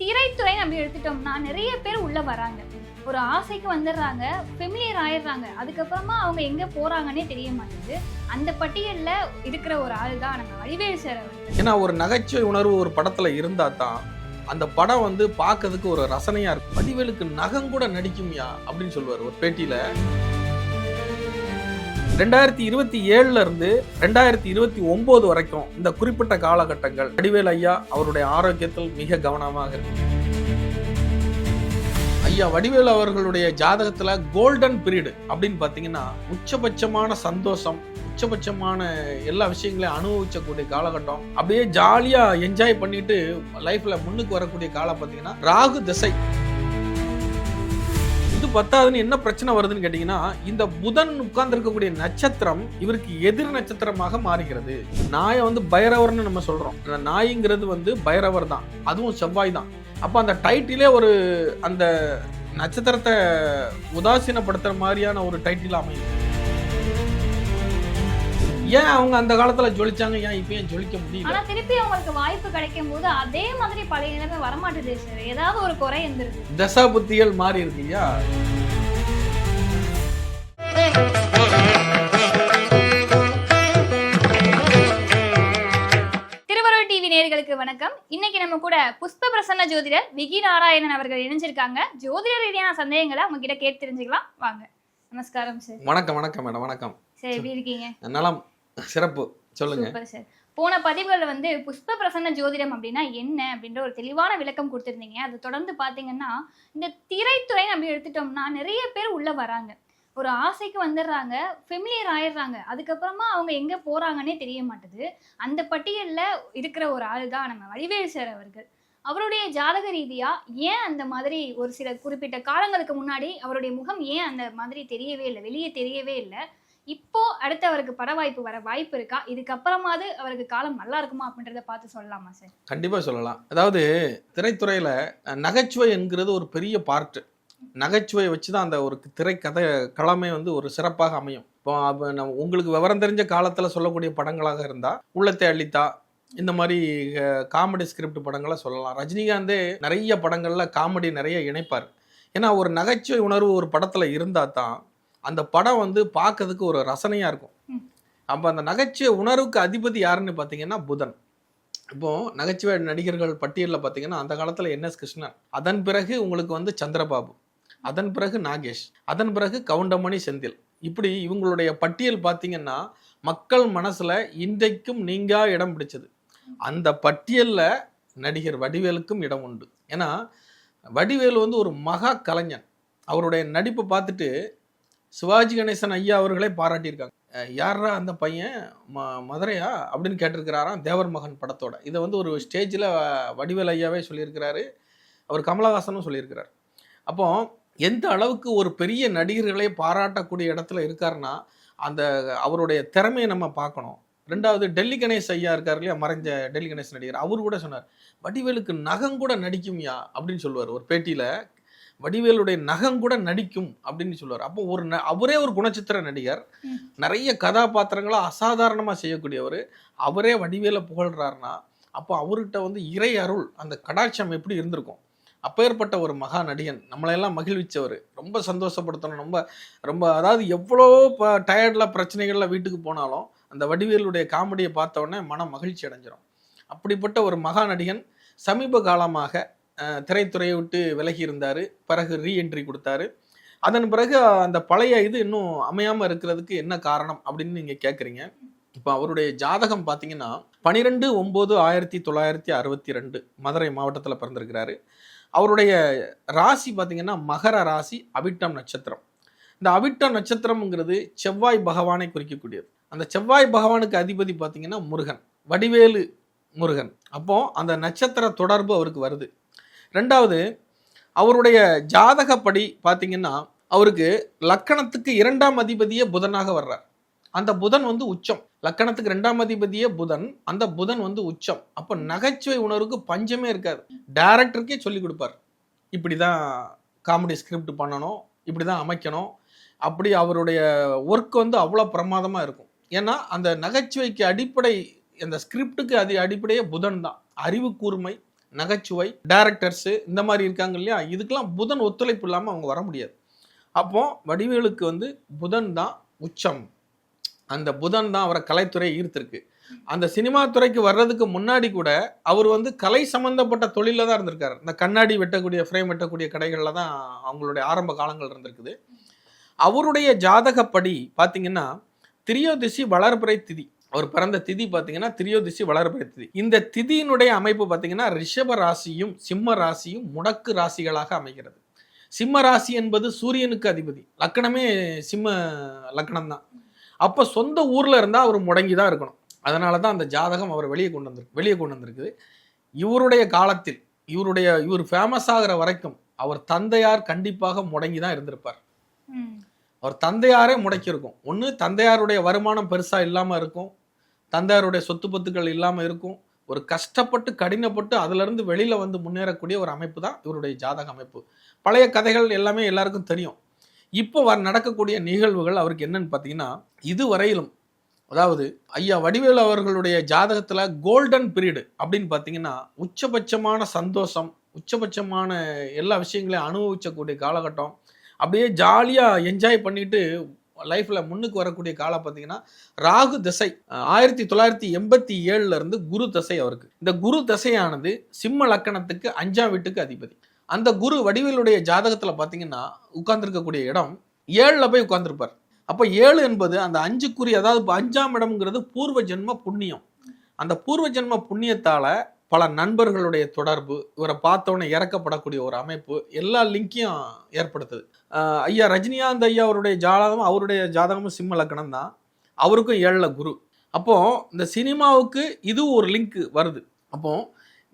திரைத்துறை நம்ம எடுத்துட்டோம்னா நிறைய பேர் உள்ள வராங்க. ஒரு ஆசைக்கு வந்துடுறாங்க ஃபெமிலியர் ஆயிடுறாங்க. அதுக்கப்புறமா அவங்க எங்க போறாங்கன்னே தெரிய மாட்டேங்குது. அந்த பட்டியல்ல இருக்கிற ஒரு ஆள் தான் நம்ம வடிவேல் சார் ஏன்னா ஒரு நகைச்சுவை உணர்வு ஒரு படத்துல இருந்தா தான் அந்த படம் வந்து பார்க்கறதுக்கு ஒரு ரசனையா இருக்கும். வடிவேலுக்கு நகம் கூட நடிக்கும்யா அப்படின்னு சொல்லுவார் ஒரு பேட்டியில. ரெண்டாயிரத்தி இருபத்தி ஏழுல இருந்து ரெண்டாயிரத்தி இருபத்தி ஒன்பது வரைக்கும் இந்த குறிப்பிட்ட காலகட்டங்கள் வடிவேல் ஐயா அவருடைய ஆரோக்கியத்தில் மிக கவனமாக இருக்கு ஐயா வடிவேல் அவர்களுடைய ஜாதகத்துல கோல்டன் பீரியடு அப்படின்னு பாத்தீங்கன்னா உச்சபட்சமான சந்தோஷம் உச்சபட்சமான எல்லா விஷயங்களையும் அனுபவிச்சக்கூடிய காலகட்டம். அப்படியே ஜாலியா என்ஜாய் பண்ணிட்டு லைஃப்ல முன்னுக்கு வரக்கூடிய காலம் பாத்தீங்கன்னா ராகு திசை. இது பத்தாதுன்னு என்ன பிரச்சனை வருதுன்னு கேட்டீங்கன்னா இந்த புதன் உட்கார்ந்துருக்கக்கூடிய நட்சத்திரம் இவருக்கு எதிர் நட்சத்திரமாக மாறுகிறது. நாயை வந்து பைரவர்னு நம்ம சொல்றோம். அந்த நாய்ங்கிறது வந்து பைரவர் தான். அதுவும் செவ்வாய் தான். அப்போ அந்த டைட்டிலே ஒரு அந்த நட்சத்திரத்தை உதாசீனப்படுத்துற மாதிரியான ஒரு டைட்டில் அமையும். ஏன் அவங்க அந்த காலத்துல ஜொலிச்சாங்க? ஏன் இப்போ ஏன் ஜொலிக்க முடியல? ஆனா திருப்பி அவங்களுக்கு வாய்ப்பு கிடைக்கும் போது அதே மாதிரி பழைய நிலைமை வரமாட்டுது சார் ஏதாவது ஒரு குறை இருந்துருது தசா புத்திகள் மாறி இருக்கு திருவருள் டிவி நேயர்களுக்கு வணக்கம். இன்னைக்கு நம்ம கூட புஷ்ப பிரசன்ன ஜோதிடர் விகி நாராயணன் அவர்கள் இணைஞ்சிருக்காங்க. ஜோதிட ரீதியான சந்தேகங்களை அவங்க கிட்ட கேட்டு தெரிஞ்சுக்கலாம். வாங்க. நமஸ்காரம் சார் வணக்கம் வணக்கம் மேடம். வணக்கம். சார் எப்படி இருக்கீங்க? நலம் சிறப்பு. சொல்லுங்க. Super sir. போன பதிவுகளில் வந்து புஷ்ப பிரசன்ன ஜோதிடம் அப்படின்னா என்ன அப்படின்ற ஒரு தெளிவான விளக்கம் கொடுத்துருந்தீங்க. அது தொடர்ந்து பார்த்தீங்கன்னா இந்த திரைத்துறை அப்படி எடுத்துட்டோம்னா நிறைய பேர் உள்ள வராங்க. ஒரு ஆசைக்கு வந்துடுறாங்க ஃபெமிலியர் ஆயிடுறாங்க. அதுக்கப்புறமா அவங்க எங்க போறாங்கன்னே தெரிய மாட்டுது. அந்த பட்டியல்ல இருக்கிற ஒரு ஆள் தான் நம்ம வடிவேல் சார் அவர்கள். அவருடைய ஜாதக ரீதியா ஏன் அந்த மாதிரி ஒரு சில குறிப்பிட்ட காலங்களுக்கு முன்னாடி அவருடைய முகம் ஏன் அந்த மாதிரி தெரியவே இல்லை வெளியே தெரியவே இல்லை? இப்போ அடுத்து அவருக்கு பட வாய்ப்பு வர வாய்ப்பு இருக்கா? இதுக்கப்புறமாவது அவருக்கு காலம் நல்லா இருக்குமா அப்படின்றத பார்த்து சொல்லலாமா சார்? கண்டிப்பாக சொல்லலாம். அதாவது திரைத்துறையில் நகைச்சுவை என்கிறது ஒரு பெரிய பார்ட்டு நகைச்சுவையை வச்சு தான் அந்த ஒரு திரைக்கதை களமே வந்து ஒரு சிறப்பாக அமையும். இப்போ நம்ம உங்களுக்கு விவரம் தெரிஞ்ச காலத்தில் சொல்லக்கூடிய படங்களாக இருந்தால் உள்ளத்தை அள்ளித்தா இந்த மாதிரி காமெடி ஸ்கிரிப்ட் படங்களை சொல்லலாம். ரஜினிகாந்தே நிறைய படங்களில் காமெடி நிறைய இணைப்பார். ஏன்னா ஒரு நகைச்சுவை உணர்வு ஒரு படத்தில் இருந்தால் தான் அந்த படம் வந்து பார்க்கறதுக்கு ஒரு ரசனையா இருக்கும். அப்போ அந்த நகைச்சுவை உணர்வுக்கு அதிபதி யாருன்னு பார்த்தீங்கன்னா புதன். இப்போ நகைச்சுவை நடிகர்கள் பட்டியலில் பார்த்தீங்கன்னா அந்த காலத்தில் என்எஸ் கிருஷ்ணன். அதன் பிறகு உங்களுக்கு வந்து சந்திரபாபு. அதன் பிறகு நாகேஷ். அதன் பிறகு கவுண்டமணி செந்தில். இப்படி இவங்களுடைய பட்டியல் பார்த்தீங்கன்னா மக்கள் மனசுல இன்றைக்கும் நீங்கா இடம் பிடிச்சது. அந்த பட்டியல்ல நடிகர் வடிவேலுக்கும் இடம் உண்டு. ஏன்னா வடிவேலு வந்து ஒரு மகா கலைஞன். அவருடைய நடிப்பை பார்த்துட்டு சிவாஜி கணேசன் ஐயா அவர்களே பாராட்டியிருக்காங்க. யாரா யார்ரா அந்த பையன்? ம மதுரையா? அப்படின்னு கேட்டிருக்கிறாராம் தேவர் மகன் படத்தோட. இதை வந்து ஒரு ஸ்டேஜில் வடிவேல் ஐயாவே சொல்லியிருக்கிறாரு. அவர் கமலஹாசனும் சொல்லியிருக்கிறார். அப்போ எந்த அளவுக்கு ஒரு பெரிய நடிகர்களை பாராட்டக்கூடிய இடத்துல இருக்காருன்னா அந்த அவருடைய திறமையை நம்ம பார்க்கணும். ரெண்டாவது டெல்லி கணேஷ் ஐயா இருக்கார் இல்லையா? மறைஞ்ச டெல்லி கணேஷ் நடிகர். அவர் கூட சொன்னார் வடிவேலுக்கு நகம் கூட நடிக்கும்யா? அப்படின்னு சொல்லுவார் ஒரு பேட்டியில். வடிவேலுடைய நகம் கூட நடிக்கும் அப்படின்னு சொல்லுவார். அப்போ ஒரு ந- அவரே ஒரு குணச்சித்திர நடிகர். நிறைய கதாபாத்திரங்களை அசாதாரணமாக செய்யக்கூடியவர். அவரே வடிவேலை புகழ்றாருன்னா அப்போ அவர்கிட்ட வந்து இறை அருள் அந்த கடாட்சம் எப்படி இருந்திருக்கும்? அப்பேற்பட்ட ஒரு மகா நடிகன் நம்மளையெல்லாம் மகிழ்விச்சவர். ரொம்ப சந்தோஷப்படுத்தணும் ரொம்ப ரொம்ப அதாவது எவ்வளோ இப்போ டயர்டில் பிரச்சனைகளில் வீட்டுக்கு போனாலும் அந்த வடிவேலுடைய காமெடியை பார்த்த உடனே மனம் மகிழ்ச்சி அடைஞ்சிரும். அப்படிப்பட்ட ஒரு மகா நடிகன் சமீப காலமாக திரைத்துறையை விட்டு விலகி இருந்தார். பிறகு ரீஎன்ட்ரி கொடுத்தாரு. அதன் பிறகு அந்த பழைய இது இன்னும் அமையாமல் இருக்கிறதுக்கு என்ன காரணம் அப்படின்னு நீங்கள் கேட்குறீங்க இப்போ அவருடைய ஜாதகம் பார்த்தீங்கன்னா பனிரெண்டு ஒம்பது ஆயிரத்தி தொள்ளாயிரத்தி அறுபத்தி ரெண்டு மதுரை மாவட்டத்தில் பிறந்திருக்கிறாரு. அவருடைய ராசி பார்த்தீங்கன்னா மகர ராசி அவிட்டம் நட்சத்திரம். இந்த அவிட்டம் நட்சத்திரம்ங்கிறது செவ்வாய் பகவானை குறிக்கக்கூடியது. அந்த செவ்வாய் பகவானுக்கு அதிபதி பார்த்தீங்கன்னா முருகன். வடிவேலு முருகன். அப்போ அந்த நட்சத்திர தொடர்பு அவருக்கு வருது. ரெண்டாவது அவருடைய ஜாதகப்படி பார்த்தீங்கன்னா அவருக்கு லக்கணத்துக்கு இரண்டாம் அதிபதியே புதனாக வர்றார். அந்த புதன் வந்து உச்சம். லக்கணத்துக்கு ரெண்டாம் அதிபதியே புதன் அந்த புதன் வந்து உச்சம். அப்போ நகைச்சுவை உணர்வுக்கு பஞ்சமே இருக்காது. டேரக்டருக்கே சொல்லி கொடுப்பார். இப்படி தான் காமெடி ஸ்கிரிப்ட் பண்ணணும் இப்படி தான் அமைக்கணும். அப்படி அவருடைய ஒர்க் வந்து அவ்வளோ பிரமாதமாக இருக்கும். ஏன்னா அந்த நகைச்சுவைக்கு அடிப்படை அந்த ஸ்கிரிப்டுக்கு அது அடிப்படையே புதன் தான். அறிவு கூர்மை நகைச்சுவை டேரக்டர்ஸு இந்த மாதிரி இருக்காங்க இல்லையா? இதுக்கெல்லாம் புதன் ஒத்துழைப்பு இல்லாமல் அவங்க வர முடியாது. அப்போது வடிவேலுக்கு வந்து புதன் தான் உச்சம். அந்த புதன் தான் அவரை கலைத்துறை ஈர்த்திருக்கு. அந்த சினிமா துறைக்கு வர்றதுக்கு முன்னாடி கூட அவர் வந்து கலை சம்மந்தப்பட்ட தொழிலில் தான் இருந்திருக்காரு. இந்த கண்ணாடி வெட்டக்கூடிய ஃப்ரேம் வெட்டக்கூடிய கடைகளில் தான் அவங்களுடைய ஆரம்ப காலங்கள் இருந்திருக்குது. அவருடைய ஜாதகப்படி பார்த்தீங்கன்னா திரியோதிசி வளர்பிறை திதி. அவர் பிறந்த திதி பார்த்தீங்கன்னா திரியோதிசி வளர்பிறை திதி. இந்த திதியினுடைய அமைப்பு பார்த்தீங்கன்னா ரிஷப ராசியும் சிம்ம ராசியும் முடக்கு ராசிகளாக அமைகிறது. சிம்ம ராசி என்பது சூரியனுக்கு அதிபதி. லக்கணமே சிம்ம லக்கணம் தான் அப்போ சொந்த ஊரில் இருந்தால் அவர் முடங்கி தான் இருக்கணும். அதனால தான் அந்த ஜாதகம் அவர் வெளியே கொண்டு வந்திருக்கு வெளியே கொண்டு வந்திருக்குது. இவருடைய காலத்தில் இவருடைய இவர் ஃபேமஸ் ஆகிற வரைக்கும் அவர் தந்தையார் கண்டிப்பாக முடங்கி தான் இருந்திருப்பார் அவர் தந்தையாரே முடக்கியிருக்கும். ஒன்று தந்தையாருடைய வருமானம் பெருசாக இல்லாமல் இருக்கும். தந்தையாருடைய சொத்து பத்துக்கள் இல்லாமல் இருக்கும். ஒரு கஷ்டப்பட்டு கடினப்பட்டு அதுலேருந்து வெளியில் வந்து முன்னேறக்கூடிய ஒரு அமைப்பு தான் இவருடைய ஜாதக அமைப்பு. பழைய கதைகள் எல்லாமே எல்லாருக்கும் தெரியும். இப்போ வர நடக்கக்கூடிய நிகழ்வுகள் அவருக்கு என்னன்னு பார்த்தீங்கன்னா இதுவரையிலும் அதாவது ஐயா வடிவேலு அவர்களுடைய ஜாதகத்தில் கோல்டன் பீரியடு அப்படின்னு பார்த்தீங்கன்னா உச்சபட்சமான சந்தோஷம் உச்சபட்சமான எல்லா விஷயங்களையும் அனுபவிச்சக்கூடிய காலகட்டம் அப்படியே ஜாலியாக என்ஜாய் பண்ணிட்டு லைஃப்பில் முன்னுக்கு வரக்கூடிய காலம் பார்த்தீங்கன்னா ராகு தசை ஆயிரத்தி தொள்ளாயிரத்தி எண்பத்தி ஏழுல இருந்து குரு தசை அவருக்கு. இந்த குரு தசையானது சிம்ம லக்கணத்துக்கு அஞ்சாம் வீட்டுக்கு அதிபதி. அந்த குரு வடிவிலுடைய ஜாதகத்தில் பார்த்தீங்கன்னா உட்கார்ந்துருக்கக்கூடிய இடம் ஏழில் போய் உட்கார்ந்துருப்பார். அப்போ ஏழு என்பது அந்த அஞ்சுக்குரிய அதாவது இப்போ அஞ்சாம் இடம்ங்கிறது பூர்வ ஜென்ம புண்ணியம். அந்த பூர்வ ஜென்ம புண்ணியத்தால் பல நண்பர்களுடைய தொடர்பு இவரை பார்த்தோன்னே இறக்கப்படக்கூடிய ஒரு அமைப்பு எல்லா லிங்கையும் ஏற்படுத்துது. ஐயா ரஜினிகாந்த் ஐயா அவருடைய ஜாதகம் அவருடைய ஜாதகமும் சிம்ம லக்கணம் தான். அவருக்கும் ஏழில் குரு. அப்போது இந்த சினிமாவுக்கு இது ஒரு லிங்க் வருது. அப்போது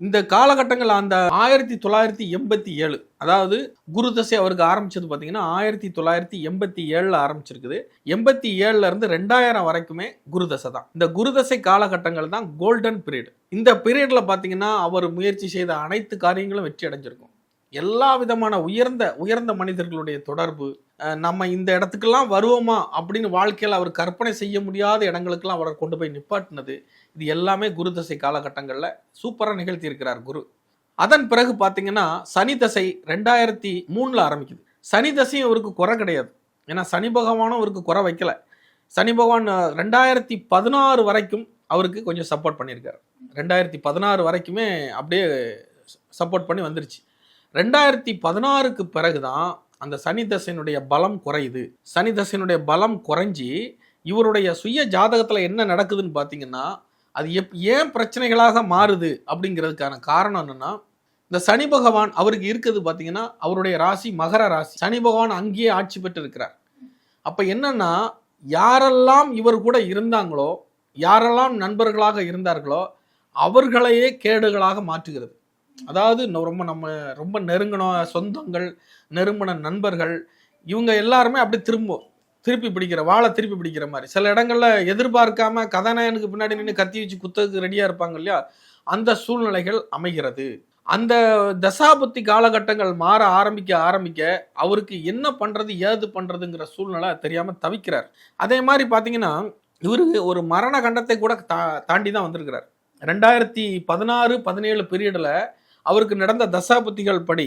இந்த காலகட்டங்கள் அந்த ஆயிரத்தி தொள்ளாயிரத்தி எண்பத்தி ஏழு அதாவது குரு தசை அவருக்கு ஆரம்பிச்சது பார்த்தீங்கன்னா ஆயிரத்தி தொள்ளாயிரத்தி எண்பத்தி ஏழில் ஆரம்பிச்சிருக்குது. எண்பத்தி ஏழுல இருந்து ரெண்டாயிரம் வரைக்குமே குரு தசை தான். இந்த குரு தசை காலகட்டங்கள் தான் கோல்டன் பீரியட் இந்த பீரியட்ல பார்த்தீங்கன்னா அவர் முயற்சி செய்த அனைத்து காரியங்களும் வெற்றி அடைஞ்சிருக்கும். எல்லா விதமான உயர்ந்த உயர்ந்த மனிதர்களுடைய தொடர்பு நம்ம இந்த இடத்துக்கெல்லாம் வருவோமா அப்படின்னு வாழ்க்கையில் அவர் கற்பனை செய்ய முடியாத இடங்களுக்கெல்லாம் அவரை கொண்டு போய் நிப்பாட்டினது. இது எல்லாமே குரு தசை காலகட்டங்களில் சூப்பராக நிகழ்த்தி இருக்கிறார் குரு. அதன் பிறகு பார்த்தீங்கன்னா சனி தசை ரெண்டாயிரத்தி மூணில் ஆரம்பிக்குது. சனி தசையும் அவருக்கு குறை கிடையாது. ஏன்னா சனி பகவானும் அவருக்கு குறை வைக்கல. சனி பகவான் ரெண்டாயிரத்தி பதினாறு வரைக்கும் அவருக்கு கொஞ்சம் சப்போர்ட் பண்ணியிருக்காரு. ரெண்டாயிரத்தி பதினாறு வரைக்குமே அப்படியே சப்போர்ட் பண்ணி வந்துருச்சு. ரெண்டாயிரத்தி பதினாறுக்கு பிறகு தான் அந்த சனி தசையினுடைய பலம் குறையுது. சனி தசையினுடைய பலம் குறைஞ்சி இவருடைய சுய ஜாதகத்தில் என்ன நடக்குதுன்னு பார்த்தீங்கன்னா அது எப் ஏன் பிரச்சனைகளாக மாறுது அப்படிங்கிறதுக்கான காரணம் என்னன்னா இந்த சனி பகவான் அவருக்கு இருக்குது பார்த்தீங்கன்னா அவருடைய ராசி மகர ராசி. சனி பகவான் அங்கேயே ஆட்சி பெற்று இருக்கிறார் அப்போ என்னன்னா யாரெல்லாம் இவர் கூட இருந்தாங்களோ யாரெல்லாம் நண்பர்களாக இருந்தார்களோ அவர்களையே கேடுகளாக மாற்றுகிறது. அதாவது ரொம்ப நம்ம ரொம்ப நெருங்கின சொந்தங்கள் நெருங்கின நண்பர்கள் இவங்க எல்லாருமே அப்படியே திரும்பும் திருப்பி பிடிக்கிற வாழை திருப்பி பிடிக்கிற மாதிரி. சில இடங்கள்ல எதிர்பார்க்காம கதாநாயகனுக்கு பின்னாடி நின்று கத்தி வச்சு குத்ததுக்கு ரெடியா இருப்பாங்க இல்லையா? அந்த சூழ்நிலைகள் அமைகிறது. அந்த தசாபுத்தி காலகட்டங்கள் மாற ஆரம்பிக்க ஆரம்பிக்க அவருக்கு என்ன பண்றது ஏது பண்றதுங்கிற சூழ்நிலை தெரியாம தவிக்கிறார். அதே மாதிரி பாத்தீங்கன்னா இவரு ஒரு மரண கண்டத்தை கூட தா தாண்டி தான் வந்திருக்கிறார். ரெண்டாயிரத்தி பதினாறு பதினேழு பீரியடில் அவருக்கு நடந்த தசாபுத்திகள் படி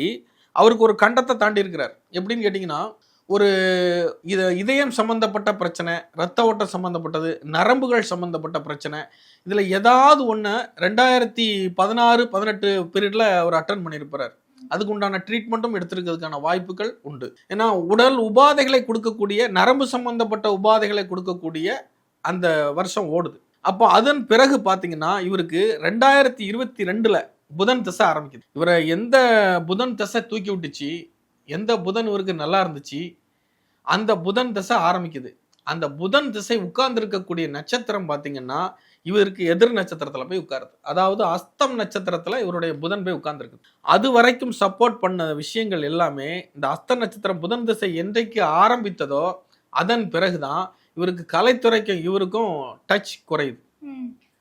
அவருக்கு ஒரு கண்டத்தை தாண்டி இருக்கிறார். எப்படின்னு கேட்டிங்கன்னா ஒரு இது இதயம் சம்பந்தப்பட்ட பிரச்சனை ரத்த ஓட்டம் சம்மந்தப்பட்டது நரம்புகள் சம்மந்தப்பட்ட பிரச்சனை இதில் ஏதாவது ஒன்று ரெண்டாயிரத்தி பதினாறு பதினெட்டு பீரியடில் அவர் அட்டன் பண்ணியிருப்பார் அதுக்கு உண்டான ட்ரீட்மெண்ட்டும் எடுத்திருக்கிறதுக்கான வாய்ப்புகள் உண்டு. ஏன்னா உடல் உபாதைகளை கொடுக்கக்கூடிய நரம்பு சம்பந்தப்பட்ட உபாதைகளை கொடுக்கக்கூடிய அந்த வருஷம் ஓடுது. அப்போ அதன் பிறகு பார்த்தீங்கன்னா இவருக்கு ரெண்டாயிரத்தி இருபத்தி ரெண்டில் புதன் திசை ஆரம்பிக்குது. இவரை எந்த புதன் திசை தூக்கி விட்டுச்சு எந்த புதன் இவருக்கு நல்லா இருந்துச்சு அந்த புதன் திசை ஆரம்பிக்குது. அந்த புதன் திசை உட்கார்ந்துருக்கக்கூடிய நட்சத்திரம் பார்த்தீங்கன்னா இவருக்கு எதிர் நட்சத்திரத்தில் போய் உட்காருது. அதாவது அஸ்தம் நட்சத்திரத்தில் இவருடைய புதன் போய் உட்கார்ந்துருக்குது அது வரைக்கும் சப்போர்ட் பண்ண விஷயங்கள் எல்லாமே இந்த அஸ்த நட்சத்திரம் புதன் திசை என்றைக்கு ஆரம்பித்ததோ அதன் பிறகுதான் இவருக்கு கலைத்துறைக்கும் இவருக்கும் டச் குறையுது.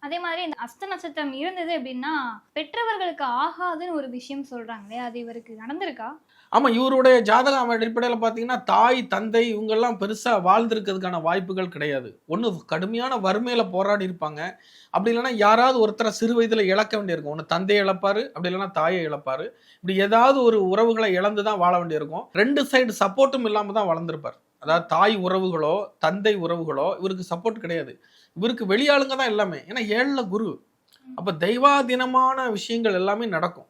அதே மாதிரி இந்த அஸ்த நட்சத்திரம் இருந்தது அப்படின்னா பெற்றவர்களுக்கு ஆகாதுன்னு ஒரு விஷயம் சொல்றாங்களே அது இவருக்கு நடந்திருக்கா? ஆமாம் இவருடைய ஜாதக அடிப்படையில் பார்த்தீங்கன்னா தாய் தந்தை இவங்கெல்லாம் பெருசாக வாழ்ந்திருக்கிறதுக்கான வாய்ப்புகள் கிடையாது. ஒன்று கடுமையான வறுமையில் போராடி இருப்பாங்க. அப்படி இல்லைன்னா யாராவது ஒருத்தரை சிறு வயதில் இழக்க வேண்டியிருக்கும். ஒன்று தந்தையை இழப்பாரு அப்படி இல்லைன்னா தாயை இழப்பார். இப்படி ஏதாவது ஒரு உறவுகளை இழந்து தான் வாழ வேண்டியிருக்கும். ரெண்டு சைடு சப்போர்ட்டும் இல்லாமல் தான் வளர்ந்துருப்பார். அதாவது தாய் உறவுகளோ தந்தை உறவுகளோ இவருக்கு சப்போர்ட் கிடையாது. இவருக்கு வெளியாளுங்க தான் எல்லாமே. ஏன்னா ஏழில் குரு. அப்போ தெய்வாதீனமான விஷயங்கள் எல்லாமே நடக்கும்.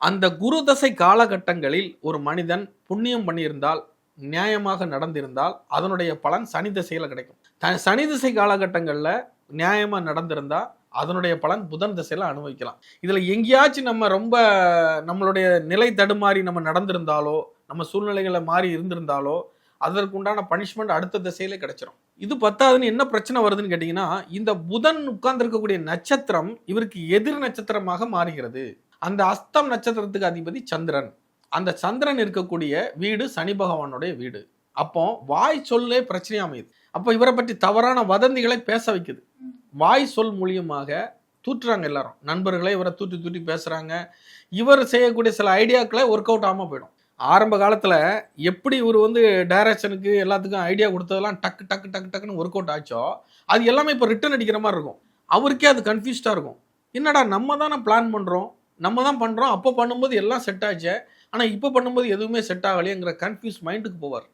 அந்த குரு தசை காலகட்டங்களில் ஒரு மனிதன் புண்ணியம் பண்ணியிருந்தால் நியாயமாக நடந்திருந்தால் அதனுடைய பலன் சனி திசையில் கிடைக்கும். த- சனி திசை காலகட்டங்களில் நியாயமாக நடந்திருந்தால் அதனுடைய பலன் புதன் திசையில் அனுபவிக்கலாம். இதில் எங்கேயாச்சும் நம்ம ரொம்ப நம்மளுடைய நிலை தடுமாறி நம்ம நடந்திருந்தாலோ நம்ம சூழ்நிலைகளை மாறி இருந்திருந்தாலோ அதற்குண்டான பனிஷ்மெண்ட் அடுத்த திசையிலே கிடைச்சிரும். இது பத்தாதுன்னு என்ன பிரச்சனை வருதுன்னு கேட்டிங்கன்னா இந்த புதன் உட்கார்ந்துருக்கக்கூடிய நட்சத்திரம் இவருக்கு எதிர் நட்சத்திரமாக மாறுகிறது. அந்த அஸ்தம் நட்சத்திரத்துக்கு அதிபதி சந்திரன். அந்த சந்திரன் இருக்கக்கூடிய வீடு சனி பகவானுடைய வீடு. அப்போ வாய் சொல்லே பிரச்சனையா அமையுது. அப்போ இவரை பற்றி தவறான வதந்திகளை பேச வைக்குது. வாய் சொல் மூலியமாக தூற்றுறாங்க எல்லாரும். நண்பர்களே இவரை தூட்டி தூட்டி பேசுகிறாங்க இவர் செய்யக்கூடிய சில ஐடியாக்களை ஒர்க் அவுட் ஆகாமல் போயிடும். ஆரம்ப காலத்தில் எப்படி இவர் வந்து டைரக்ஷனுக்கு எல்லாத்துக்கும் ஐடியா கொடுத்ததெல்லாம் டக்கு டக்கு டக்கு டக்குன்னு ஒர்க் அவுட் ஆச்சோ அது எல்லாமே இப்போ ரிட்டர்ன் அடிக்கிற மாதிரி இருக்கும். அவருக்கே அது கன்ஃபியூஸ்டாக இருக்கும். என்னடா நம்ம தானே பிளான் பண்ணுறோம் நம்ம தான் பண்ணுறோம் அப்போ பண்ணும்போது எல்லாம் செட் ஆச்சு. ஆனால் இப்போ பண்ணும்போது எதுவுமே செட் ஆகலையேங்கிற கன்ஃபியூஸ் மைண்டுக்கு போவார்.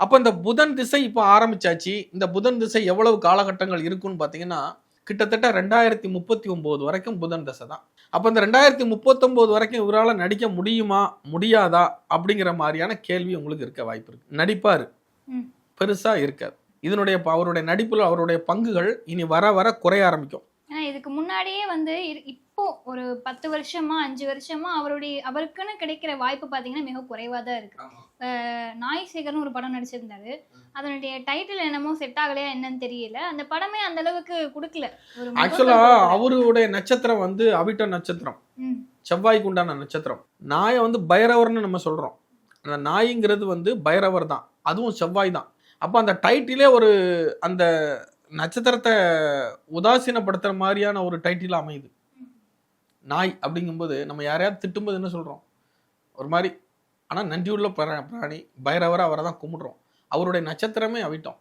அப்போ இந்த புதன் திசை இப்போ ஆரம்பிச்சாச்சு. இந்த புதன் திசை எவ்வளவு காலகட்டங்கள் இருக்குன்னு பார்த்தீங்கன்னா கிட்டத்தட்ட ரெண்டாயிரத்தி முப்பத்தி ஒன்பது வரைக்கும் புதன் திசை தான். அப்போ இந்த ரெண்டாயிரத்தி முப்பத்தொம்போது வரைக்கும் இவரால் நடிக்க முடியுமா? முடியாதா? அப்படிங்கிற மாதிரியான கேள்வி உங்களுக்கு இருக்க வாய்ப்பு இருக்கு. நடிப்பார். ம். பெருசா இருக்காது. இதனுடைய அவருடைய நடிப்புல அவருடைய பங்குகள் இனி வர வர குறைய ஆரம்பிக்கும். ஏன்னா இதுக்கு முன்னாடியே வந்து இப்போ ஒரு பத்து வருஷமா அஞ்சு வருஷமா அவருடைய அவருக்குன்னு கிடைக்கிற வாய்ப்பு பார்த்தீங்கன்னா மிக குறைவாக தான் இருக்கு. நாய் சேகர்னு ஒரு படம் நடிச்சிருந்தாரு. அதனுடைய டைட்டில் என்னமோ செட் ஆகலையா என்னன்னு தெரியல. அந்த படமே அந்த அளவுக்கு கொடுக்கல. ஆக்சுவலா. அவருடைய நட்சத்திரம் வந்து அவிட்ட நட்சத்திரம். செவ்வாய்க்கு உண்டான நட்சத்திரம். நாயை வந்து பைரவர்னு நம்ம சொல்றோம். அந்த நாய்ங்கிறது வந்து பைரவர் தான். அதுவும் செவ்வாய் தான். அப்போ அந்த டைட்டிலே ஒரு அந்த நட்சத்திரத்தை உதாசீனப்படுத்துற மாதிரியான ஒரு டைட்டில் அமையுது. நாய் அப்படிங்கும்போது நம்ம யாரையாவது திட்டும்போது என்ன சொல்றோம்? ஒரு மாதிரி ஆனால் நன்றியுள்ள பிர- பிராணி பைரவரை அவரை தான் கும்பிடுறோம். அவருடைய நட்சத்திரமே அவிட்டோம்.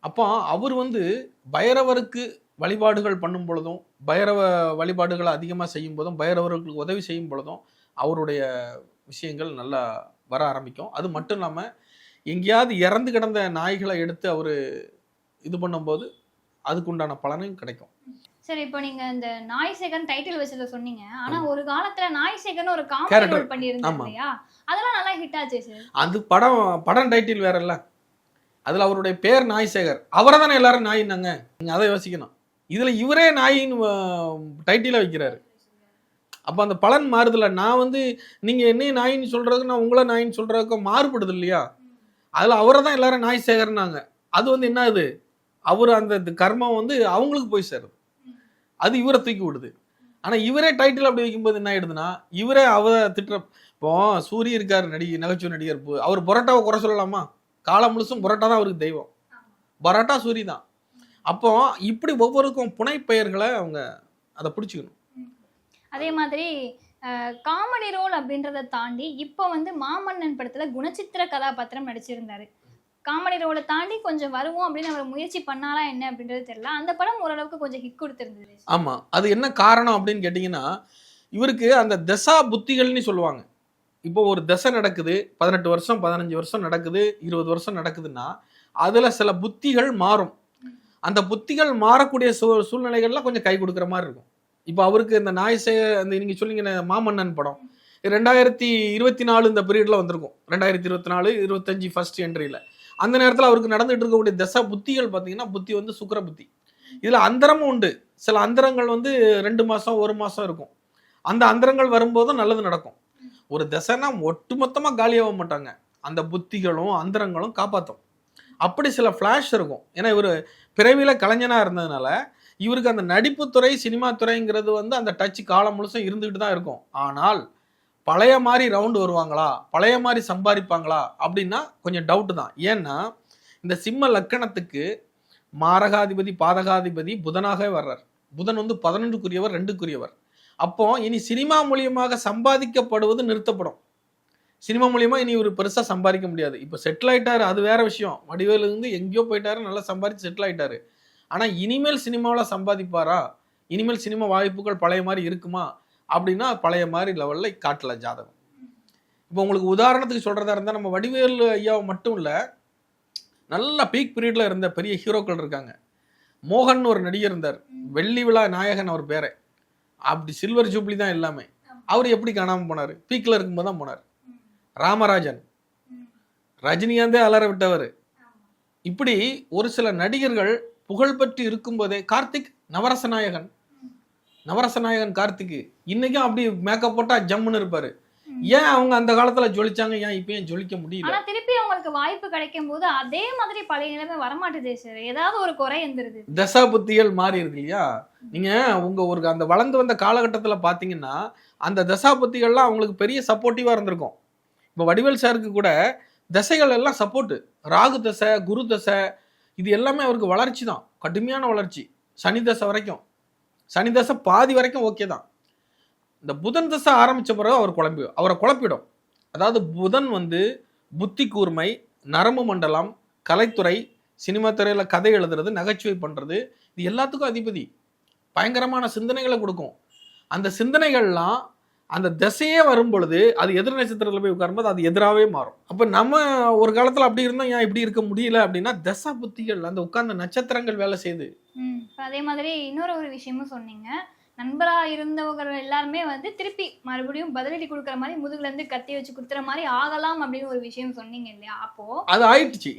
அப்போ அவர் வந்து பைரவருக்கு வழிபாடுகள் பண்ணும் பொழுதும் பைரவ வழிபாடுகளை அதிகமாக செய்யும் போதும் பைரவர்களுக்கு உதவி செய்யும் பொழுதும் அவருடைய விஷயங்கள் நல்லா வர ஆரம்பிக்கும். அது மட்டும் இல்லாமல் எங்கேயாவது இறந்து கிடந்த நாய்களை எடுத்து அவர் இது பண்ணும்போது அதுக்குண்டான பலனும் கிடைக்கும். சரி இப்போ நீங்க இந்த நாய் சேகர்னு டைட்டில் வச்சத சொன்னீங்க. ஆனா ஒரு காலத்துல நாய் சேகர்னு ஒரு காமெடி. ரோல் பண்ணியிருந்தாரு ஆமா. இல்லையா? அதெல்லாம் நல்லா ஹிட் ஆச்சு சார் அது படம் படம் டைட்டில் வேற இல்ல அதில் அவருடைய பேர் நாய்சேகர். அவரை தானே எல்லாரும் நாயின்னாங்க நீங்கள் அதை யோசிக்கணும். இதில் இவரே நாயின்னு டைட்டிலாக வைக்கிறாரு. அப்போ அந்த பலன் மாறுதில்ல. நான் வந்து நீங்கள் என்னையும் நாயின்னு சொல்கிறதுக்கு நான் உங்களை நாயின்னு சொல்கிறதுக்கும் மாறுபடுது இல்லையா? அதில் அவரை தான் எல்லாரும் நாய் சேகர்னாங்க அது வந்து என்ன ஆகுது அவர் அந்த கர்மம் வந்து அவங்களுக்கு போய் சேருது. அது இவரை தூக்கி விடுது. ஆனால் இவரே டைட்டில் அப்படி வைக்கும்போது என்ன ஆயிடுதுன்னா இவரே அவரை திட்டுற இப்போ சூரிய இருக்கார் நடிகை நகைச்சுவை நடிகர் அவர் பரோட்டாவை குறை சொல்லலாமா? காலம் முழுசும் பரோட்டா தான் அவருக்கு தெய்வம். பரோட்டா சூரி தான். அப்போ இப்படி ஒவ்வொருக்கும் புனைப்பெயர்களை அவங்க அதை பிடிச்சிக்கணும். அதே மாதிரி காமெடி ரோல் அப்படின்றத தாண்டி இப்போ வந்து மாமன்னன் படத்துல குணச்சித்திர கதாபாத்திரம் நடிச்சிருந்தாரு. காமெடி ரோலை தாண்டி கொஞ்சம் வருவோம் அப்படின்னு அவர் முயற்சி பண்ணாரா என்ன அப்படின்றது தெரியல. அந்த படம் ஓரளவுக்கு கொஞ்சம் ஹிட் கொடுத்துருந்தது. ஆமாம் அது என்ன காரணம் அப்படின்னு கேட்டிங்கன்னா இவருக்கு அந்த தசா புத்திகள்னு சொல்லுவாங்க. இப்போ ஒரு தசை நடக்குது பதினெட்டு வருஷம் பதினஞ்சு வருஷம் நடக்குது இருபது வருஷம் நடக்குதுன்னா அதில் சில புத்திகள் மாறும். அந்த புத்திகள் மாறக்கூடிய சூ சூழ்நிலைகள்லாம் கொஞ்சம் கை கொடுக்குற மாதிரி இருக்கும். இப்போ அவருக்கு இந்த நாய் செய்ய அந்த நீங்கள் சொன்னீங்க மாமன்னன் படம். ரெண்டாயிரத்தி இருபத்தி நாலு இந்த பீரியடில் வந்திருக்கும். ரெண்டாயிரத்தி இருபத்தி நாலு இருபத்தஞ்சி ஃபர்ஸ்ட் என்ட்ரியில் அந்த நேரத்தில் அவருக்கு நடந்துட்டு இருக்கக்கூடிய தசா புத்திகள் பார்த்தீங்கன்னா புத்தி வந்து சுக்கர புத்தி. இதில் அந்தரமும் உண்டு. சில அந்தரங்கள் வந்து ரெண்டு மாதம் ஒரு மாதம் இருக்கும். அந்த அந்தரங்கள் வரும்போதும் நல்லது நடக்கும். ஒரு தசைனா ஒட்டுமொத்தமாக காலியாக மாட்டாங்க. அந்த புத்திகளும் அந்தரங்களும் காப்பாற்றும் அப்படி சில ஃப்ளாஷ் இருக்கும். ஏன்னா இவர் பிறவியில் கலைஞனாக இருந்ததுனால இவருக்கு அந்த நடிப்புத்துறை சினிமா துறைங்கிறது வந்து அந்த டச் காலம் முழுசும் இருந்துகிட்டு தான் இருக்கும். ஆனால் பழைய மாதிரி ரவுண்டு வருவாங்களா? பழைய மாதிரி சம்பாதிப்பாங்களா? அப்படின்னா கொஞ்சம் டவுட்டு தான். ஏன்னா இந்த சிம்ம லக்கணத்துக்கு மாரகாதிபதி பாதகாதிபதி புதனாகவே வர்றார். புதன் வந்து பதினொன்றுக்குரியவர் ரெண்டுக்குரியவர். அப்போ இனி சினிமா மூலியமாக சம்பாதிக்கப்படுவது நிறுத்தப்படும். சினிமா மூலியமா இனி ஒரு பெருசாக சம்பாதிக்க முடியாது. இப்போ செட்டில் ஆயிட்டாரு அது வேற விஷயம். வடிவேலுந்து எங்கேயோ போயிட்டாரு நல்லா சம்பாதிச்சு செட்டில் ஆயிட்டாரு. ஆனால் இனிமேல் சினிமாவில் சம்பாதிப்பாரா? இனிமேல் சினிமா வாய்ப்புகள் பழைய மாதிரி இருக்குமா? அப்படின்னா பழைய மாதிரி லெவலில் காட்டல ஜாதகம். இப்போ உங்களுக்கு உதாரணத்துக்கு சொல்கிறதா இருந்தால் நம்ம வடிவேலு ஐயாவை மட்டும் இல்லை நல்ல பீக் பீரியடில் இருந்த பெரிய ஹீரோக்கள் இருக்காங்க. மோகன் ஒரு நடிகர் இருந்தார். வெள்ளி விழா நாயகன் அவர் பேரை. அப்படி சில்வர் ஜூப்ளி தான் எல்லாமே. அவர் எப்படி காணாமல் போனார்? பீக்கில் இருக்கும்போது தான் போனார். ராமராஜன். ரஜினிகாந்தே அலற விட்டவர். இப்படி ஒரு சில நடிகர்கள் புகழ்பெற்று இருக்கும்போதே கார்த்திக் நவரச நாயகன். நவரச நாயகன் கார்த்திக் இன்னைக்கும் அப்படி மேக்கப் போட்டா ஜம்முன்னு இருப்பாரு. ஏன் அவங்க அந்த காலத்துல ஜொலிச்சாங்க? ஏன் இப்ப ஏன் ஜொலிக்க முடியல? ஆனா திருப்பி அவங்களுக்கு வாய்ப்பு கிடைக்கும் போது அதே மாதிரி பழைய நிலைமை வரமாட்டுதே சார். ஏதாவது ஒரு குறை இருந்துருது தசா புத்திகள் மாறி இருக்கு இல்லையா? நீங்க உங்க ஒரு அந்த வளர்ந்து வந்த காலகட்டத்துல பாத்தீங்கன்னா அந்த தசா புத்திகள்லாம் அவங்களுக்கு பெரிய சப்போர்ட்டிவா இருந்திருக்கும். இப்போ வடிவேல் சாருக்கு கூட தசைகள் எல்லாம் சப்போர்ட்டு ராகு தசை குரு தசை இது எல்லாமே அவருக்கு வளர்ச்சி தான். கடுமையான வளர்ச்சி. சனி தசை வரைக்கும். சனி தசை பாதி வரைக்கும் ஓகே தான். இந்த புதன் தசை ஆரம்பித்த பிறகு அவர் குழம்பி அவரை குழப்பிடும். அதாவது புதன் வந்து புத்தி கூர்மை நரம்பு மண்டலம் கலைத்துறை சினிமா துறையில் கதை எழுதுறது நகைச்சுவை பண்ணுறது இது எல்லாத்துக்கும் அதிபதி. பயங்கரமான சிந்தனைகளை கொடுக்கும். அந்த சிந்தனைகள்லாம் அந்த திசையே வரும் பொழுது அது எதிர் நட்சத்திரத்தில் போய் உட்காரும்போது அது எதிராகவே மாறும். அப்போ நம்ம ஒரு காலத்தில் அப்படி இருந்தோம் ஏன் இப்படி இருக்க முடியல அப்படின்னா தசா புத்திகள் அந்த உட்கார்ந்த நட்சத்திரங்கள் வேலை செய்யுது அதே மாதிரி இன்னொரு ஒரு விஷயமும் சொன்னீங்க. நண்பரா இருந்தவங்க எல்லாருமே வந்து திருப்பி மறுபடியும் பதிலடி கொடுக்குற மாதிரி முதுகுல இருந்து கத்தி வச்சு குத்துற மாதிரி ஆகலாம் அப்படின்னு ஒரு விஷயம் சொன்னீங்க இல்லையா? அப்போ அது ஆயிடுச்சு.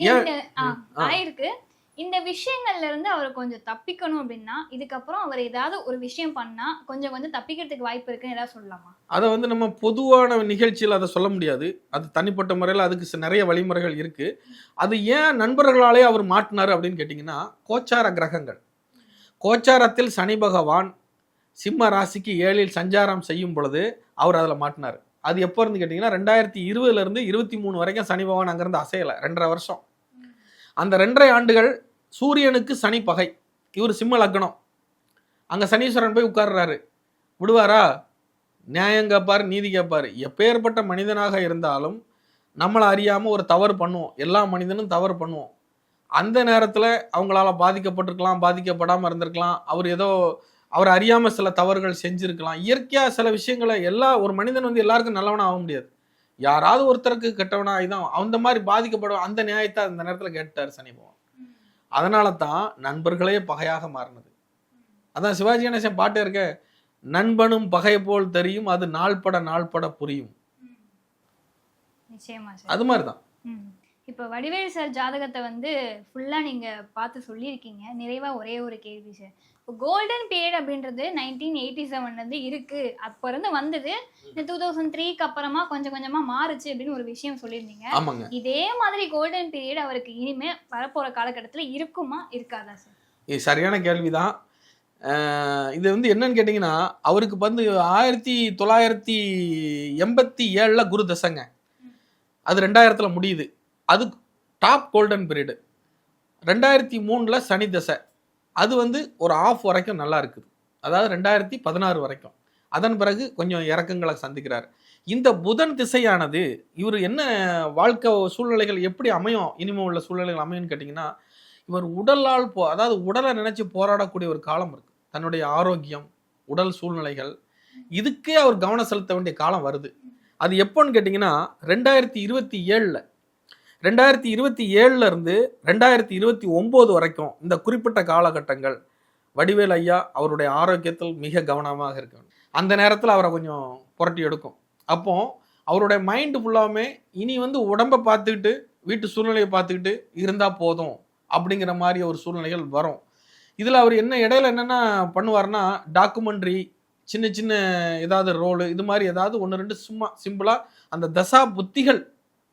ஆயிருக்கு. இந்த விஷயங்கள்ல இருந்து அவர் கொஞ்சம் தப்பிக்கணும் அப்படின்னா இதுக்கப்புறம் அவர் ஏதாவது ஒரு விஷயம் பண்ணா கொஞ்சம் கொஞ்சம் தப்பிக்கிறதுக்கு வாய்ப்பு இருக்குன்னு ஏதாவது சொல்லலாமா? அதை வந்து நம்ம பொதுவான நிகழ்ச்சியில் அதை சொல்ல முடியாது. அது தனிப்பட்ட முறையில் அதுக்கு நிறைய வழிமுறைகள் இருக்கு. அது ஏன் நண்பர்களாலே அவர் மாட்டினார் அப்படின்னு கேட்டிங்கன்னா கோச்சார கிரகங்கள். கோச்சாரத்தில் சனி பகவான் சிம்ம ராசிக்கு ஏழில் சஞ்சாரம் செய்யும் பொழுது அவர் அதில் மாட்டினார். அது எப்போ இருந்து கேட்டிங்கன்னா ரெண்டாயிரத்தி இருபதுலேருந்து இருபத்தி மூணு வரைக்கும் சனி பகவான் அங்கேருந்து அசையலை. ரெண்டரை வருஷம். அந்த ரெண்டரை ஆண்டுகள் சூரியனுக்கு சனி பகை. இவர் சிம்ம லக்னம். அங்கே சனீஸ்வரன் போய் உட்கார்றாரு. விடுவாரா? நியாயம் கேட்பார் நீதி கேட்பார் எப்பேற்பட்ட மனிதனாக இருந்தாலும் நம்மளை அறியாமல் ஒரு தவறு பண்ணுவோம். எல்லா மனிதனும் தவறு பண்ணுவோம். அந்த நேரத்தில் அவங்களால பாதிக்கப்பட்டிருக்கலாம் பாதிக்கப்படாமல் இருந்திருக்கலாம். அவர் ஏதோ அவர் அறியாமல் சில தவறுகள் செஞ்சுருக்கலாம். இயற்கையாக சில விஷயங்களை எல்லா ஒரு மனிதன் வந்து எல்லாருக்கும் நல்லவனாக ஆக முடியாது. யாராவது ஒருத்தருக்கு கெட்டவனாக இதான் அந்த மாதிரி பாதிக்கப்படும் அந்த நியாயத்தை அந்த நேரத்தில் கேட்டார் சனி பகவான். அதனால தான் நண்பர்களே பகையாக மாறினது. அதான் சிவாஜி கணேசன் பாட்டு இருக்க நண்பனும் பகை போல் தெரியும் அது நாள்பட நாள்பட புரியும். அது மாதிரி தான் ம். இப்போ வடிவேல் சார் ஜாதகத்தை வந்து ஃபுல்லா நீங்க பார்த்து சொல்லியிருக்கீங்க. நிறைவா ஒரே ஒரு கேள்வி சார். இப்போ கோல்டன் பீரியட் அப்படின்றது நைன்டீன் எயிட்டி செவன்லேருந்து இருக்கு. அப்போ இருந்து வந்தது இந்த டூ தௌசண்ட் த்ரீக்கு அப்புறமா கொஞ்சம் கொஞ்சமா மாறுச்சு அப்படின்னு ஒரு விஷயம் சொல்லியிருந்தீங்க. இதே மாதிரி கோல்டன் பீரியட் அவருக்கு இனிமே வரப்போற காலகட்டத்துல இருக்குமா இருக்காதா சார் இது சரியான கேள்விதான். இது வந்து என்னன்னு கேட்டிங்கன்னா அவருக்கு வந்து ஆயிரத்தி தொள்ளாயிரத்தி எண்பத்தி ஏழில் குரு தசைங்க. அது ரெண்டாயிரத்தில் முடியுது. அது டாப் கோல்டன் பீரியடு ரெண்டாயிரத்தி மூணில் சனி தசை. அது வந்து ஒரு ஆஃப் வரைக்கும் நல்லா இருக்குது. அதாவது ரெண்டாயிரத்தி பதினாறு வரைக்கும். அதன் பிறகு கொஞ்சம் இறக்கங்களை சந்திக்கிறார். இந்த புதன் திசையானது இவர் என்ன வாழ்க்கை சூழ்நிலைகள் எப்படி அமையும்? இனிமேல் உள்ள சூழ்நிலைகள் அமையும்னு கேட்டிங்கன்னா இவர் உடலால் போ அதாவது உடலை நினைச்சு போராடக்கூடிய ஒரு காலம் இருக்கு. தன்னுடைய ஆரோக்கியம் உடல் சூழ்நிலைகள் இதுக்கே அவர் கவனம் செலுத்த வேண்டிய காலம் வருது. அது எப்போன்னு கேட்டிங்கன்னா ரெண்டாயிரத்தி இருபத்தி ஏழில் ரெண்டாயிரத்தி இருபத்தி ஏழுல இருந்து ரெண்டாயிரத்தி இருபத்தி ஒம்பது வரைக்கும் இந்த குறிப்பிட்ட காலகட்டங்கள் வடிவேல் ஐயா அவருடைய ஆரோக்கியத்தில் மிக கவனமாக இருக்கணும் அந்த நேரத்தில் அவரை கொஞ்சம் புரட்டி எடுக்கும். அப்போ அவருடைய மைண்டு ஃபுல்லாமே இனி வந்து உடம்பை பார்த்துக்கிட்டு வீட்டு சூழ்நிலையை பார்த்துக்கிட்டு இருந்தால் போதும் அப்படிங்கிற மாதிரி ஒரு சூழ்நிலைகள் வரும். இதில் அவர் என்ன இடையில என்னென்ன பண்ணுவார்னா டாக்குமெண்ட்ரி சின்ன சின்ன ஏதாவது ரோலு இது மாதிரி ஏதாவது ஒன்று ரெண்டு சும்மா சிம்பிளாக அந்த தசா புத்திகள்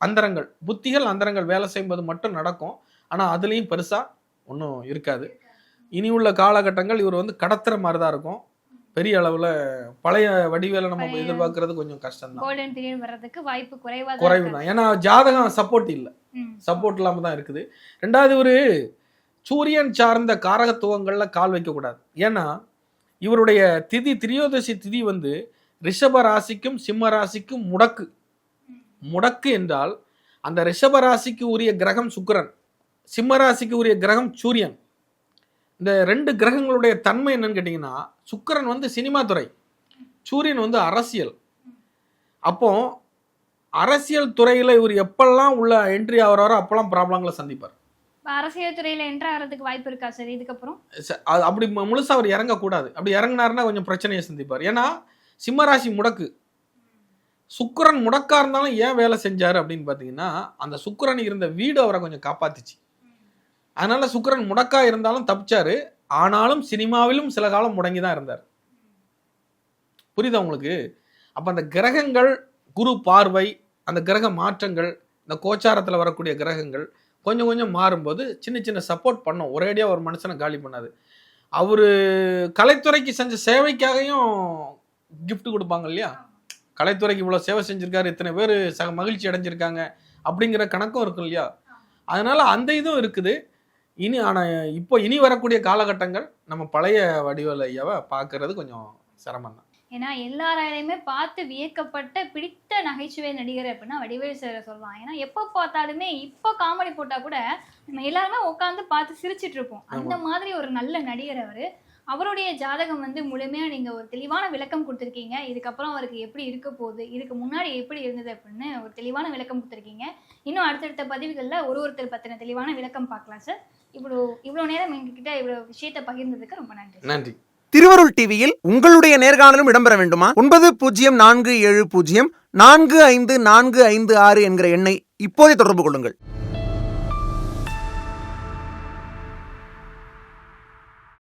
அந்தரங்கள் புத்திகள் அந்தரங்கள் வேலை செய்யும்போது மட்டும் நடக்கும். ஆனால் அதுலேயும் பெருசாக ஒன்றும் இருக்காது. இனி உள்ள காலகட்டங்கள் இவர் வந்து கடத்துற மாதிரி தான் இருக்கும். பெரிய அளவில் பழைய வடிவேலை நம்ம எதிர்பார்க்கறது கொஞ்சம் கஷ்டம் தான் வர்றதுக்கு வாய்ப்பு குறைவா குறைவு தான் ஏன்னா ஜாதகம் சப்போர்ட் இல்லை. சப்போர்ட் இல்லாமல் தான் இருக்குது. ரெண்டாவது ஒரு சூரியன் சார்ந்த காரகத்துவங்கள்ல கால் வைக்கக்கூடாது ஏன்னா இவருடைய திதி திரியோதசி திதி வந்து ரிஷப ராசிக்கும் சிம்ம ராசிக்கும் முடக்கு. முடக்கு என்றால் அந்த ரிஷப ராசிக்கு உரிய கிரகம் சுக்கிரன் சிம்ம ராசிக்கு உரிய கிரகம் சூரியன். இந்த ரெண்டு கிரகங்களுடைய தன்மை என்னன்னு கேட்டிங்கன்னா சுக்கிரன் வந்து சினிமா துறை சூரியன் வந்து அரசியல். அப்போ அரசியல் துறையில் இவர் எப்பெல்லாம் உள்ள என்ட்ரி ஆகிறாரோ அப்பெல்லாம் ப்ராப்ளங்களை சந்திப்பார். அரசியல் துறையில என்ட்ரு ஆகிறதுக்கு வாய்ப்பு இருக்கா சார்? இதுக்கப்புறம்? அப்படி மு- முழுசா அவர் இறங்கக்கூடாது. அப்படி இறங்குனாருன்னா கொஞ்சம் பிரச்சனையை சந்திப்பார். ஏன்னா சிம்மராசி முடக்கு. சுக்கரன் முடக்கா இருந்தாலும் ஏன் வேலை செஞ்சாரு அப்படின்னு பார்த்தீங்கன்னா அந்த சுக்கரன் இருந்த வீடு அவரை கொஞ்சம் காப்பாத்துச்சு. அதனால சுக்கரன் முடக்கா இருந்தாலும் தப்பிச்சாரு. ஆனாலும் சினிமாவிலும் சில காலம் முடங்கி தான் இருந்தார். புரியுதா உங்களுக்கு? அப்போ அந்த கிரகங்கள் குரு பார்வை அந்த கிரக மாற்றங்கள் இந்த கோச்சாரத்தில் வரக்கூடிய கிரகங்கள் கொஞ்சம் கொஞ்சம் மாறும்போது சின்ன சின்ன சப்போர்ட் பண்ணோம். ஒரேடியாக ஒரு மனுஷனை காலி பண்ணாது. அவர் கலைத்துறைக்கு செஞ்ச சேவைக்காகவும் கிஃப்ட் கொடுப்பாங்க இல்லையா? கலைத்துறைக்கு இவ்வளோ சேவை செஞ்சிருக்காரு இத்தனை பேர் சக மகிழ்ச்சி அடைஞ்சிருக்காங்க அப்படிங்கிற கணக்கும் இருக்கும் இல்லையா? அதனால அந்த இதுவும் இருக்குது. இனி ஆனால் இப்போ இனி வரக்கூடிய காலகட்டங்கள் நம்ம பழைய வடிவல் ஐயாவை பார்க்கறது கொஞ்சம் சிரமம் தான் ஏன்னா எல்லாராலையுமே பார்த்து வியக்கப்பட்ட பிடித்த நகைச்சுவை நடிகர் அப்படின்னா வடிவேல் சார் சொல்லலாம். ஏன்னா எப்போ பார்த்தாலுமே இப்போ காமெடி போட்டா கூட நம்ம எல்லாருமே உட்காந்து பார்த்து சிரிச்சிட்டு இருப்போம். அந்த மாதிரி ஒரு நல்ல நடிகர் அவரு. அவருடைய ஜாதகம் வந்து முழுமையா நீங்க ஒரு தெளிவான விளக்கம் கொடுத்துருக்கீங்க. இதுக்கப்புறம் அவருக்கு எப்படி இருக்க போகுது இதுக்கு முன்னாடி எப்படி இருந்தது அப்படின்னு ஒரு தெளிவான விளக்கம் கொடுத்துருக்கீங்க. இன்னும் அடுத்தடுத்த பதிவுகள்ல ஒரு ஒருத்தர் பத்தின தெளிவான விளக்கம் பார்க்கலாம் சார். இவ்வளோ இவ்வளோ நேரம் எங்ககிட்ட இவ்வளோ விஷயத்தை பகிர்ந்ததுக்கு ரொம்ப நன்றி நன்றி. திருவருள் டிவியில் உங்களுடைய நேர்காணலும் இடம்பெற வேண்டுமா? ஒன்பது பூஜ்ஜியம் நான்கு ஏழு பூஜ்ஜியம் நான்கு ஐந்து நான்கு ஐந்து ஆறு என்கிற எண்ணை இப்போதே தொடர்பு கொள்ளுங்கள்.